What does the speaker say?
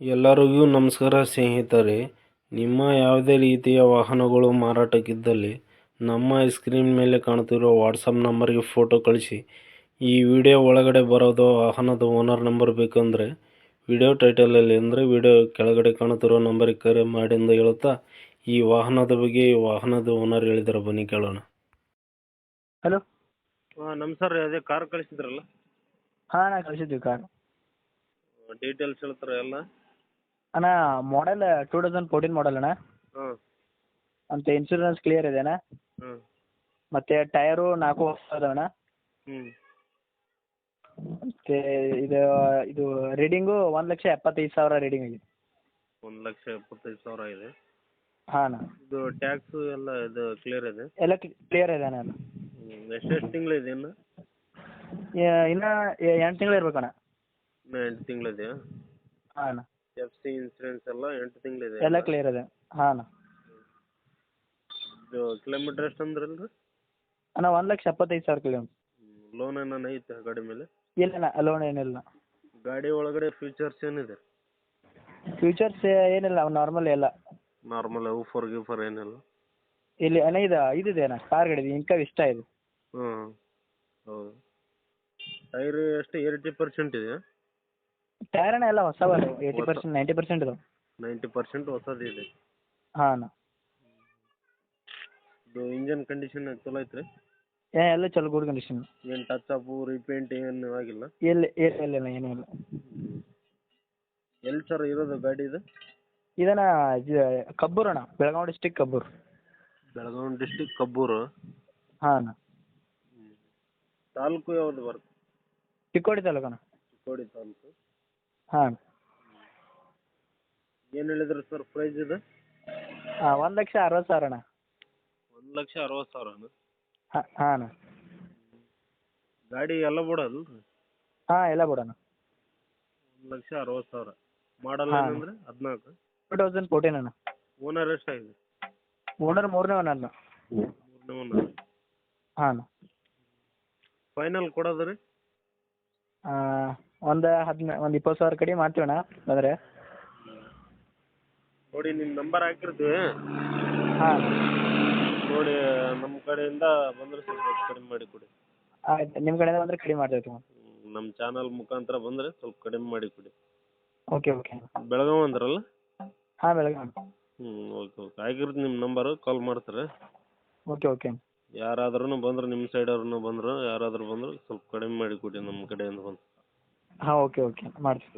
ಎಲ್ಲರಿಗೂ ನಮಸ್ಕಾರ ಸ್ನೇಹಿತರೆ. ನಿಮ್ಮ ಯಾವುದೇ ರೀತಿಯ ವಾಹನಗಳು ಮಾರಾಟಕ್ಕಿದ್ದಲ್ಲಿ ನಮ್ಮ ಸ್ಕ್ರೀನ್ ಮೇಲೆ ಕಾಣುತ್ತಿರುವ ವಾಟ್ಸಪ್ ನಂಬರ್ಗೆ ಫೋಟೋ ಕಳಿಸಿ. ಈ ವಿಡಿಯೋ ಒಳಗಡೆ ಬರೋದು ವಾಹನದ ಓನರ್ ನಂಬರ್ ಬೇಕಂದರೆ ವಿಡಿಯೋ ಟೈಟಲಲ್ಲಿ ಅಂದರೆ ವಿಡಿಯೋ ಕೆಳಗಡೆ ಕಾಣುತ್ತಿರೋ ನಂಬರಿಗೆ ಕರೆ ಮಾಡಿ ಎಂದು ಹೇಳುತ್ತಾ ಈ ವಾಹನದ ಬಗ್ಗೆ ಈ ವಾಹನದ ಓನರ್ ಹೇಳಿದ್ರು ಬನ್ನಿ ಕೇಳೋಣ. ಹಲೋ ಹಾಂ ನಮಸ್ಕಾರ ಅದೇ ಕಾರ್ ಕಳಿಸಿದ್ರಲ್ಲ? ಹಾಂ ಕಳಿಸಿದ್ವಿ ಕಾರ್ ಡೀಟೇಲ್ಸ್ ಹೇಳ್ತಾರೆ ಎಲ್ಲ? ಅಣ್ಣ model two thousand fourteen model ಅಣ್ಣ. ಹ್ಞೂ. ಅಂತ ಇನ್ಶೂರೆನ್ಸ್ ಕ್ಲಿಯರ್ ಇದೆ ಅಣ್ಣ. ಮತ್ತೆ ಮತ್ತು ಟಯರು ನಾಲ್ಕು ಅಣ್ಣ. ಹ್ಞೂ. ಮತ್ತು ಇದು ಇದು ರೀಡಿಂಗು ಒಂದು ಲಕ್ಷ ಎಪ್ಪತ್ತೈದು ಸಾವಿರ ರೀಡಿಂಗ್ ಆಗಿದೆ. ಒಂದು ಲಕ್ಷ ಎಪ್ಪತ್ತೈದು ಸಾವಿರ ಇದೆ ಹಾಂ ಅಣ್ಣ. ಇದು ಟ್ಯಾಕ್ಸು ಎಲ್ಲ ಇದು ಕ್ಲಿಯರ್ ಇದೆ? ಎಲ್ಲ ಕ್ಲಿಯರ್ ಇದೆ ಅಣ್ಣ ಎಷ್ಟೆಷ್ಟು ತಿಂಗಳಿದೆ ಇನ್ನು? ಇ- ಇನ್ನು ಎಂಟು ತಿಂಗಳು ಇರ್ಬೇಕಣ್ಣ ಇನ್ನು ಎಂಟು ತಿಂಗಳಿದೆಯಾ ಹಾಂ ಅಣ್ಣ. ಎಫ್ ಸಿ ಇನ್ಸೂರೆನ್ಸ್ ಎಲ್ಲ ಎಂಟು ತಿಂಗಳಿದೆ ಎಲ್ಲ ಕ್ಲಿಯರ್ ಇದೆ. ಹಾಂ ಅಣ್ಣ. ಇದು ಕಿಲೋಮೀಟ್ರ್ ಎಷ್ಟು ಅಂದ್ರಲ್ರಿ ಅಣ್ಣ ಒಂದು ಲಕ್ಷ ಎಪ್ಪತ್ತೈದು ಸಾವಿರ ಕಿಲೋಮೀಟ್ರ್ ಲೋನ್ ಏನಾನ ಐತೆ ಗಾಡಿ ಮೇಲೆ? ಇಲ್ಲ ಅಣ್ಣ ಲೋನ್ ಏನಿಲ್ಲ. ಗಾಡಿ ಒಳಗಡೆ ಫೀಚರ್ಸ್ ಏನಿದೆ? ಫ್ಯೂಚರ್ಸ್ ಏನಿಲ್ಲ ನಾರ್ಮಲ್ ಎಲ್ಲ. ನಾರ್ಮಲ್ ಊಫರ್ ಗೀಫರ್ ಏನಿಲ್ಲ? ಇಲ್ಲಿ ಅಣ್ಣ ಇದು ಇದಿದೆ ಅಣ್ಣ ಕಾರ್ ಗಾಡಿ ಇನ್ಕಮ್ ಇಷ್ಟ ಇದೆ. ಹ್ಞೂ ಹೌದು. ಟೈರ್ ಎಷ್ಟು ಏಯ್ಟಿ ಪರ್ಸೆಂಟ್ ಇದೆ ಟೈರ್ ಅಣ್ಣ ಎಲ್ಲ ಹೊಸವ ಏಯ್ಟಿ ಪರ್ಸೆಂಟ್ ನೈಂಟಿ ಪರ್ಸೆಂಟ್ ಇದಾವೆ ನೈಂಟಿ ಪರ್ಸೆಂಟ್ ಹೊಸದಿದೆ ಹಾಂ ಅಣ್ಣ. ಇದು ಇಂಜನ್ ಕಂಡೀಷನ್ ಚಲೋ ಐತ್ರಿ? ಏ ಎಲ್ಲ ಚಲೋ ಗುಡ್ ಕಂಡೀಷನ್ ಏನು ಟಚ್ ಅಪ್ ರೀಪೇಂಟ್ ಏನು ಆಗಿಲ್ಲ? ಎಲ್ಲಿ ಇಲ್ಲ ಇಲ್ಲ ಏನೂ ಇಲ್ಲ. ಎಲ್ಲಿ ಸರ್ ಇರೋದು ಗಾಡಿ ಇದು? ಇದನ್ನ ಇದು ಕಬ್ಬೂರು ಅಣ್ಣ ಬೆಳಗಾವಿ ಡಿಸ್ಟಿಕ್ ಕಬ್ಬೂರ್. ಬೆಳಗಾವಿ ಡಿಸ್ಟಿಕ್ ಕಬ್ಬೂರು? ಹಾಂ ಅಣ್ಣ. ತಾಲೂಕು ಯಾವ್ದು ಬರುತ್ತೆ? ಚಿಕ್ಕೋಡಿ ತಾಲೂಕು ಅಣ್ಣ ಚಿಕ್ಕೋಡಿ ತಾಲೂಕು. ಹಾಂ. ಏನು ಹೇಳಿದ್ರು ಸರ್ ಪ್ರೈಸ್ ಇದು? ಹಾಂ ಒಂದು ಲಕ್ಷ ಅರವತ್ತು ಸಾವಿರ ಅಣ್ಣ. ಒಂದು ಲಕ್ಷ ಅರವತ್ತು ಸಾವಿರ ಹಾಂ ಹಾಂ ಅಣ್ಣ. ಗಾಡಿ ಎಲ್ಲ ಬಿಡೋದು ಹಾಂ ಎಲ್ಲ ಬಿಡೋಣ. ಒಂದು ಲಕ್ಷ ಅರವತ್ತು ಸಾವಿರ. ಮಾಡಲ್ ಹಾ. ಏನಂದ್ರೆ ಹದಿನಾಲ್ಕು. ಟೂ ತೌಸಂಡ್ ಫೋರ್ಟೀನ್ ಅಣ್ಣ. ಓನರ್ ಎಷ್ಟಾಗಿದೆ? ಓನರ್ ಮೂರನೇ ಓನರ್ ಅಣ್ಣ. ಮೂರನೇ ಓನರ್ ಹಾಂ ಅಣ್ಣ. ಫೈನಲ್ ಕೊಡೋದು ರೀ ಒಂದು ಹದಿನ ಒಂದು ಇಪ್ಪತ್ತು ಸಾವಿರ ಕಡಿಮೆ ಮಾಡ್ತೀವಿ ಅಣ್ಣ ಬಂದರೆ ನೋಡಿ ನಿಮ್ಮ ನಂಬರ್ ಹಾಕಿರ್ತೀವಿ ಹಾಂ. ನೋಡಿ ನಮ್ಮ ಕಡೆಯಿಂದ ಬಂದ್ರೆ ಸ್ವಲ್ಪ ಹೆಚ್ಚು ಕಡಿಮೆ ಮಾಡಿ ಕೊಡಿ. ಆಯ್ತು ನಿಮ್ಮ ಕಡೆಯಿಂದ ಬಂದ್ರೆ ಕಡಿಮೆ ಮಾಡ್ತೀವಿ ನಮ್ಮ ಚಾನಲ್ ಮುಖಾಂತರ ಬಂದ್ರೆ ಸ್ವಲ್ಪ ಕಡಿಮೆ ಮಾಡಿ ಕೊಡಿ. Okay okay. ಬೆಳಗಾವಿ ಅಂದ್ರಲ್ಲ? ಹಾಂ ಬೆಳಗಾವಿ. ಹ್ಞೂ ಓಕೆ ಓಕೆ. ಆಗಿರುತ್ತೆ ನಿಮ್ಮ ನಂಬರು ಕಾಲ್ ಮಾಡ್ತಾರೆ. Okay okay. ಯಾರಾದ್ರೂ ಬಂದ್ರೆ ನಿಮ್ಮ ಸೈಡವ್ರನ್ನ ಬಂದ್ರು ಯಾರಾದ್ರೂ ಬಂದ್ರು ಸ್ವಲ್ಪ ಕಡಿಮೆ ಮಾಡಿ ಕೊಡಿ ನಮ್ಮ ಕಡೆಯಿಂದ ಬಂದು ಹಾಂ ಓಕೆ ಓಕೆ ಮಾಡ್ತೀವಿ